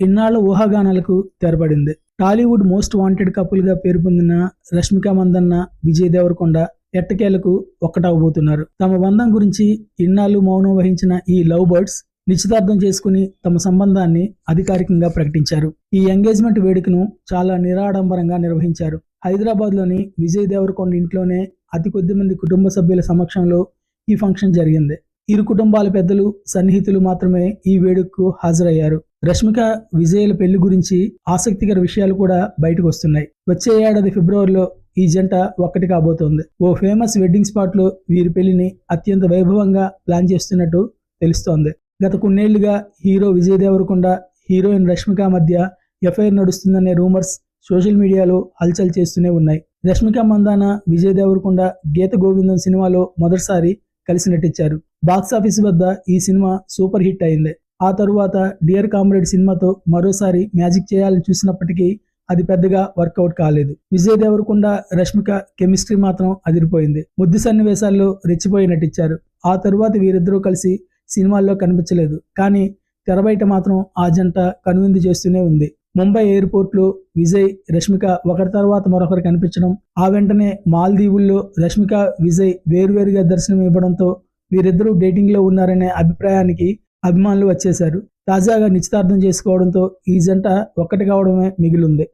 ఇన్నాళ్ళ ఊహాగానాలకు తెరపడింది టాలీవుడ్ మోస్ట్ వాంటెడ్ కపుల్గా పేరు పొందిన రష్మిక మందన్న విజయ్ దేవరకొండ ఎట్టకేలకు ఒక్కటవబోతున్నారు తమ బంధం గురించి ఇన్నాళ్ళు మౌనం వహించిన ఈ లవ్ బర్డ్స్ నిశ్చితార్థం చేసుకుని తమ సంబంధాన్ని అధికారికంగా ప్రకటించారు. ఈ ఎంగేజ్మెంట్ వేడుకను చాలా నిరాడంబరంగా నిర్వహించారు. హైదరాబాద్లోని విజయ్ దేవరకొండ ఇంట్లోనే అతి కొద్ది మంది కుటుంబ సభ్యుల సమక్షంలో ఈ ఫంక్షన్ జరిగింది. ఇరు కుటుంబాల పెద్దలు సన్నిహితులు మాత్రమే ఈ వేడుకకు హాజరయ్యారు. రష్మిక విజయ్ల పెళ్ళి గురించి ఆసక్తికర విషయాలు కూడా బయటకు వస్తున్నాయి. వచ్చే ఏడాది ఫిబ్రవరిలో ఈ జంట ఒక్కటి కాబోతోంది. ఓ ఫేమస్ వెడ్డింగ్ స్పాట్లో వీరి పెళ్ళిని అత్యంత వైభవంగా ప్లాన్ చేస్తున్నట్టు తెలుస్తోంది. గత కొన్నేళ్ళుగా హీరో విజయ్ దేవరకొండ హీరోయిన్ రష్మిక మధ్య ఎఫ్ఐఆర్ నడుస్తుందనే రూమర్స్ సోషల్ మీడియాలో హల్చల్ చేస్తూనే ఉన్నాయి. రష్మిక మందాన విజయ్ దేవరకొండ గీత గోవిందం సినిమాలో మొదటిసారి కలిసి నటించారు. బాక్సాఫీస్ వద్ద ఈ సినిమా సూపర్ హిట్ అయింది. ఆ తరువాత డియర్ కామ్రేడ్ సినిమాతో మరోసారి మ్యాజిక్ చేయాలని చూసినప్పటికీ అది పెద్దగా వర్కౌట్ కాలేదు. విజయ్ దేవరకొండ రష్మిక కెమిస్ట్రీ మాత్రం అదిరిపోయింది. ముద్దు సన్నివేశాల్లో రెచ్చిపోయి నటించారు. ఆ తరువాత వీరిద్దరూ కలిసి సినిమాల్లో కనిపించలేదు. కానీ తెర బయట మాత్రం ఆ జంట కనువిందు చేస్తూనే ఉంది. ముంబై ఎయిర్పోర్ట్లో విజయ్ రష్మిక ఒకరి తర్వాత మరొకరు కనిపించడం ఆ వెంటనే మాల్దీవుల్లో రష్మిక విజయ్ వేరువేరుగా దర్శనం ఇవ్వడంతో వీరిద్దరూ డేటింగ్లో ఉన్నారనే అభిప్రాయానికి అభిమానులు వచ్చేశారు. తాజాగా నిశ్చితార్థం చేసుకోవడంతో ఈ జంట ఒక్కటి కావడమే మిగిలింది.